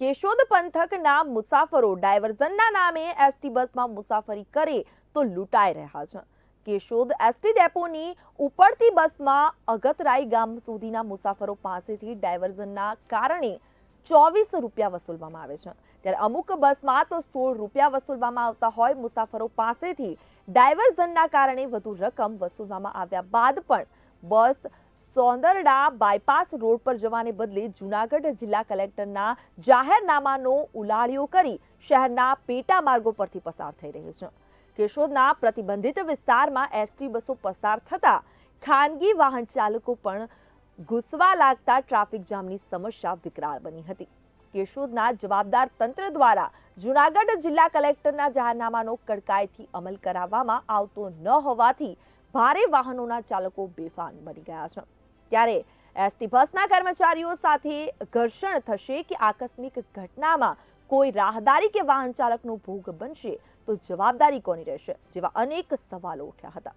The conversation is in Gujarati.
કેશોદ પંથકના મુસાફરો ડાયવર્ઝનના નામે એસટી બસમાં મુસાફરી કરે તો લૂંટાઈ રહ્યા છે. કેશોદ એસટી ડેપોની ઉપડતી બસમાં અગતરાઈ ગામ સુધીના મુસાફરો પાસેથી ડાયવર્ઝનના કારણે ચોવીસ રૂપિયા વસૂલવામાં આવે છે. ત્યારે અમુક બસમાં તો સોળ રૂપિયા વસૂલવામાં આવતા હોય, મુસાફરો પાસેથી ડાયવર્ઝનના કારણે વધુ રકમ વસૂલવામાં આવ્યા બાદ પણ બસ સોંદરડા બાયપાસ રોડ પર જવાને બદલે જૂનાગઢ જિલ્લા કલેક્ટરના જાહેરનામાનો ઉલાળ્યો કરી શહેરના પેટા માર્ગો પરથી પસાર થઈ રહ્યો છે. કેશોદના પ્રતિબંધિત વિસ્તારમાં એસટી બસો પસાર થતા ખાનગી વાહન ચાલકો પણ ઘૂસવા લાગતા ટ્રાફિક જામની સમસ્યા વિકરાળ બની હતી. કેશોદના જવાબદાર તંત્ર દ્વારા જૂનાગઢ જિલ્લા કલેક્ટરના જાહેરનામાનો કડકાઈથી અમલ કરાવવામાં આવતો ન હોવાથી ભારે વાહનોના ચાલકો બેફાન બની ગયા છે. ત્યારે એસટી બસના કર્મચારીઓ સાથે ઘર્ષણ થશે કે આકસ્મિક ઘટનામાં કોઈ રાહદારી કે વાહન ચાલકનો ભોગ બનશે તો જવાબદારી કોની રહેશે? જેવા અનેક સવાલો ઉઠ્યા હતા.